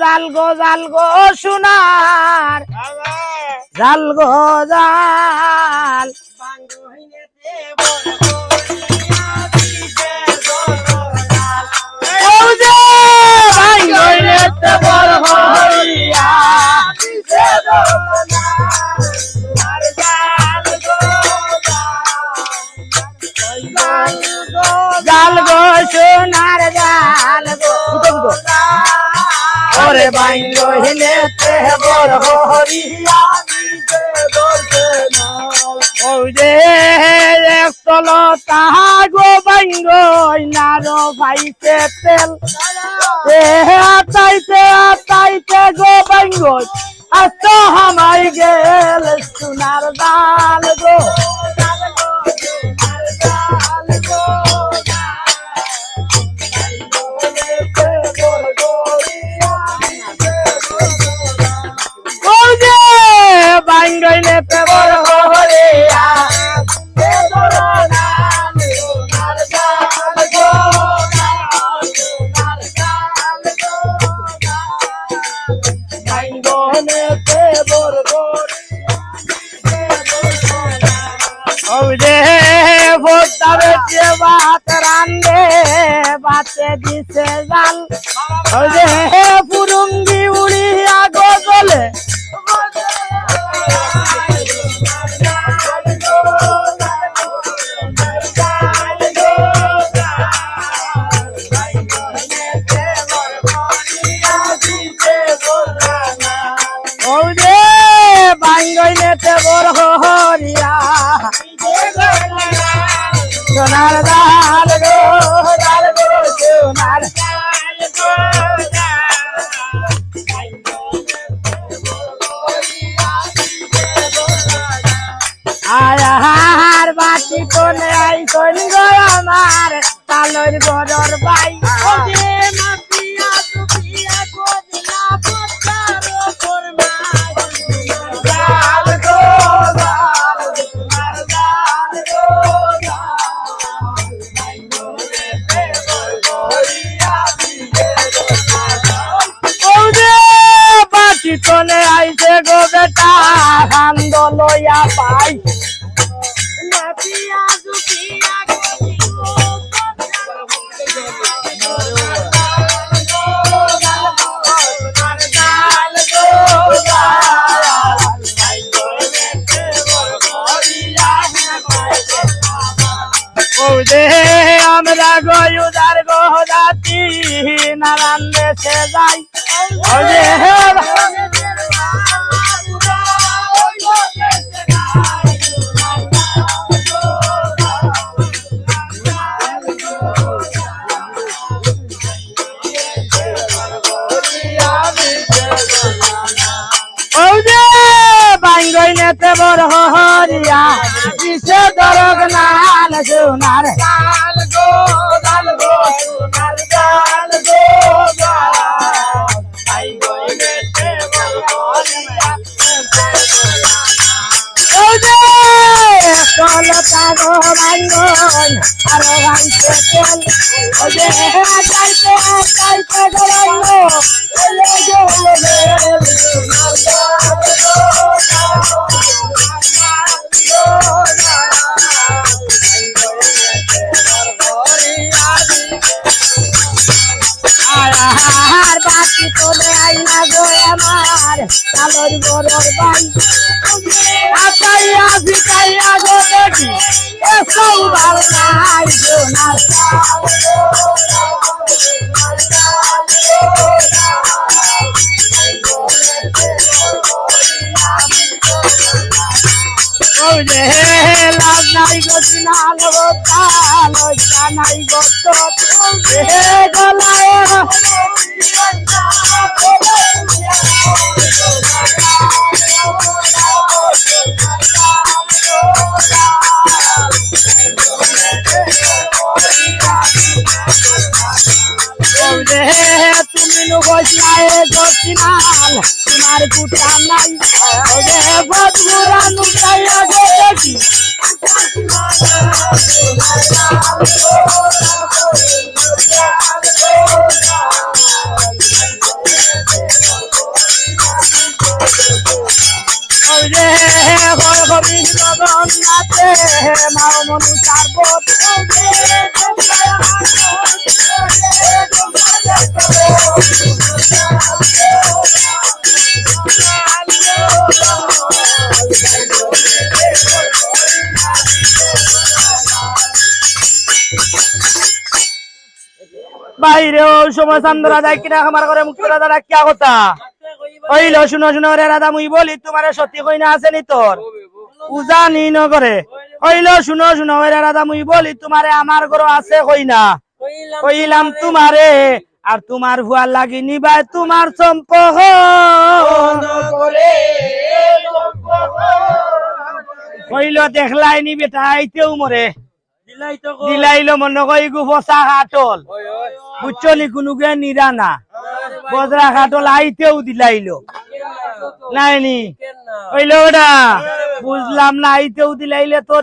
জাল গো জাল গো সোনার। জাল গো জাল। গইরেতে বড় হইয়া জাল গো। সোনার জাল গো ওরে ভাই গইরেতে বড় হইয়া ওই যে একতল তাহা গো বাইঙ্গ নারো ভাইতে তেল। এ আতাইতে গেল সোনার দাল ওই যে ভোটটা বেচে ভাত রান্ধে বাতে দিছে জাল। ওই আয়ার বাটি কোনে আই কোন গো আমার তালর গরর বাই যে আমরা গয়ুদার গহরাতি নারায়ণ দেশে যাই। ও যে ও যে বাঙ্গই নেতে বড় হরিয়া। কিসে দরগ নাল সোনার লাল গো লাল গো। বাঙ্গন আর ভাইতে তেল ও যে চাইতে চাইতে গরম ওলে গেলে আর বাকি তোলে আইনা গো আমার কালোর গরর বাই আতাইয়া ভিটাইয়া গো দেখি নাই গো না ওই যে লাভ নাই গো দিনাল গো তাল নাই গো তো হে গলায় আর কুটা নাই। রে বদুরা নুকাই আগে দেখি। রে হর বাইরে ওই সময় চান্দরা যায় কিনা, আমার ঘরে মুক্ত রাজা রাখিয়া কথা হইল শুনো শুনো রে রাধা, মুই বলি, তোমার সত্যি কই না আছে নি তোর। উজানি নগরে। হইল শুনো শুনো রে রাধা, মুই বলি, তোমারে আমার ঘর আছে কই না কইলাম তোমারে, আর তোমার ভুয়ার লাগি নিবাই তোমার সম্পহ কইল দেখলাই নি বেটা, আইতেও মরে। দিলাইলো মনে কই গু বসা কাটল বুঝছ নি কোনো গে নিরা না। বজরা ঘাটল আইতেও দিলাইলো। নাইনি। ওইলো ওটা বুঝলাম না আইতেও দিলাইলে তোর